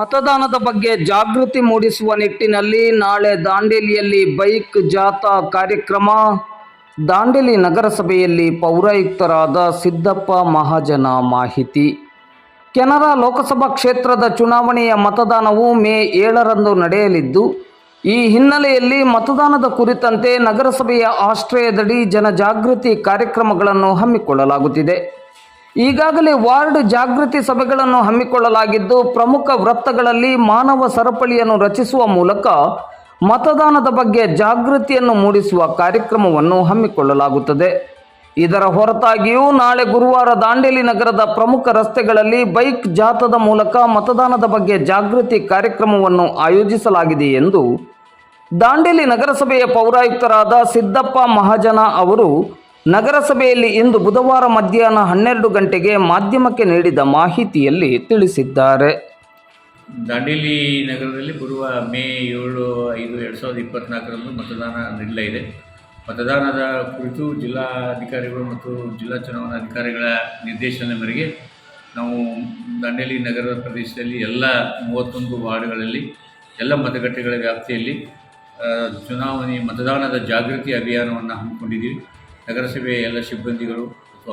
ಮತದಾನದ ಬಗ್ಗೆ ಜಾಗೃತಿ ಮೂಡಿಸುವ ನಿಟ್ಟಿನಲ್ಲಿ ನಾಳೆ ದಾಂಡೇಲಿಯಲ್ಲಿ ಬೈಕ್ ಜಾಥಾ ಕಾರ್ಯಕ್ರಮ. ದಾಂಡೇಲಿ ನಗರಸಭೆಯಲ್ಲಿ ಪೌರಾಯುಕ್ತರಾದ ಸಿದ್ದಪ್ಪ ಮಹಾಜನ ಮಾಹಿತಿ. ಕೆನರಾ ಲೋಕಸಭಾ ಕ್ಷೇತ್ರದ ಚುನಾವಣೆಯ ಮತದಾನವು ಮೇ ಏಳರಂದು ನಡೆಯಲಿದ್ದು, ಈ ಹಿನ್ನೆಲೆಯಲ್ಲಿ ಮತದಾನದ ಕುರಿತಂತೆ ನಗರಸಭೆಯ ಆಶ್ರಯದಡಿ ಜನಜಾಗೃತಿ ಕಾರ್ಯಕ್ರಮಗಳನ್ನು ಹಮ್ಮಿಕೊಳ್ಳಲಾಗುತ್ತಿದೆ. ಈಗಾಗಲೇ ವಾರ್ಡ್ ಜಾಗೃತಿ ಸಭೆಗಳನ್ನು ಹಮ್ಮಿಕೊಳ್ಳಲಾಗಿದ್ದು, ಪ್ರಮುಖ ವೃತ್ತಗಳಲ್ಲಿ ಮಾನವ ಸರಪಳಿಯನ್ನು ರಚಿಸುವ ಮೂಲಕ ಮತದಾನದ ಬಗ್ಗೆ ಜಾಗೃತಿಯನ್ನು ಮೂಡಿಸುವ ಕಾರ್ಯಕ್ರಮವನ್ನು ಹಮ್ಮಿಕೊಳ್ಳಲಾಗುತ್ತದೆ. ಇದರ ಹೊರತಾಗಿಯೂ ನಾಳೆ ಗುರುವಾರ ದಾಂಡೇಲಿ ನಗರದ ಪ್ರಮುಖ ರಸ್ತೆಗಳಲ್ಲಿ ಬೈಕ್ ಜಾಥಾದ ಮೂಲಕ ಮತದಾನದ ಬಗ್ಗೆ ಜಾಗೃತಿ ಕಾರ್ಯಕ್ರಮವನ್ನು ಆಯೋಜಿಸಲಾಗಿದೆ ಎಂದು ದಾಂಡೇಲಿ ನಗರಸಭೆಯ ಪೌರಾಯುಕ್ತರಾದ ಸಿದ್ದಪ್ಪ ಮಹಾಜನ ಅವರು ನಗರಸಭೆಯಲ್ಲಿ ಇಂದು ಬುಧವಾರ ಮಧ್ಯಾಹ್ನ ಹನ್ನೆರಡು ಗಂಟೆಗೆ ಮಾಧ್ಯಮಕ್ಕೆ ನೀಡಿದ ಮಾಹಿತಿಯಲ್ಲಿ ತಿಳಿಸಿದ್ದಾರೆ. ದಾಂಡೇಲಿ ನಗರದಲ್ಲಿ ಬರುವ ಮೇ ಏಳು ಐದು ಎರಡು ಸಾವಿರದ ಇಪ್ಪತ್ತ್ನಾಲ್ಕರಂದು ಮತದಾನ ನಡೆಯಲಿದೆ ಮತದಾನದ ಕುರಿತು ಜಿಲ್ಲಾಧಿಕಾರಿಗಳು ಮತ್ತು ಜಿಲ್ಲಾ ಚುನಾವಣಾಧಿಕಾರಿಗಳ ನಿರ್ದೇಶನದ ಮೇರೆಗೆ ನಾವು ದಾಂಡೇಲಿ ನಗರ ಪ್ರದೇಶದಲ್ಲಿ ಎಲ್ಲ ಮೂವತ್ತೊಂದು ವಾರ್ಡ್ಗಳಲ್ಲಿ ಎಲ್ಲ ಮತಗಟ್ಟೆಗಳ ವ್ಯಾಪ್ತಿಯಲ್ಲಿ ಚುನಾವಣೆ ಮತದಾನದ ಜಾಗೃತಿ ಅಭಿಯಾನವನ್ನು ಹಮ್ಮಿಕೊಂಡಿದ್ದೀವಿ. ನಗರಸಭೆಯ ಎಲ್ಲ ಸಿಬ್ಬಂದಿಗಳು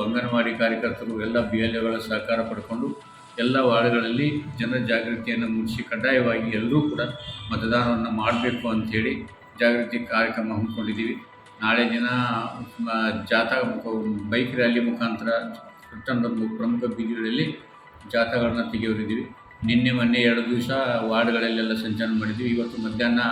ಅಂಗನವಾಡಿ ಕಾರ್ಯಕರ್ತರು, ಎಲ್ಲ ಬಿ ಎಲ್ ಎಗಳ ಸಹಕಾರ ಪಡ್ಕೊಂಡು ಎಲ್ಲ ವಾರ್ಡ್ಗಳಲ್ಲಿ ಜನಜಾಗೃತಿಯನ್ನು ಮೂಡಿಸಿ ಕಡ್ಡಾಯವಾಗಿ ಎಲ್ಲರೂ ಕೂಡ ಮತದಾನವನ್ನು ಮಾಡಬೇಕು ಅಂಥೇಳಿ ಜಾಗೃತಿ ಕಾರ್ಯಕ್ರಮ ಹಮ್ಮಿಕೊಂಡಿದ್ದೀವಿ. ನಾಳೆ ದಿನ ಜಾಥಾ ಬೈಕ್ ರ್ಯಾಲಿ ಮುಖಾಂತರ ಪಟ್ಟಣದ ಪ್ರಮುಖ ಬೀದಿಗಳಲ್ಲಿ ಜಾಥಾಗಳನ್ನ ತೆಗೆಯೋರಿದ್ದೀವಿ. ನಿನ್ನೆ, ಮೊನ್ನೆ ಎರಡು ದಿವಸ ವಾರ್ಡ್ಗಳಲ್ಲೆಲ್ಲ ಸಂಚಾರ ಮಾಡಿದ್ವಿ ಇವತ್ತು ಮಧ್ಯಾಹ್ನ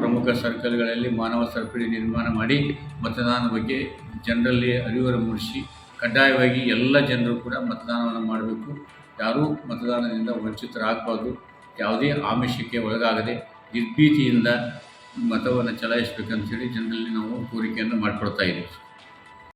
ಪ್ರಮುಖ ಸರ್ಕಲ್ಗಳಲ್ಲಿ ಮಾನವ ಸರಪಳಿ ನಿರ್ಮಾಣ ಮಾಡಿ ಮತದಾನ ಬಗ್ಗೆ ಜನರಲ್ಲಿ ಅರಿವರ ಮೂಡಿಸಿ ಕಡ್ಡಾಯವಾಗಿ ಎಲ್ಲ ಜನರು ಕೂಡ ಮತದಾನವನ್ನು ಮಾಡಬೇಕು. ಯಾರೂ ಮತದಾನದಿಂದ ವಂಚಿತರಾಗಬಾರ್ದು. ಯಾವುದೇ ಆಮಿಷಕ್ಕೆ ಒಳಗಾಗದೆ ನಿರ್ಭೀತಿಯಿಂದ ಮತವನ್ನು ಚಲಾಯಿಸಬೇಕಂತೇಳಿ ಜನರಲ್ಲಿ ನಾವು ಕೋರಿಕೆಯನ್ನು ಮಾಡಿಕೊಡ್ತಾ ಇದ್ದೀವಿ.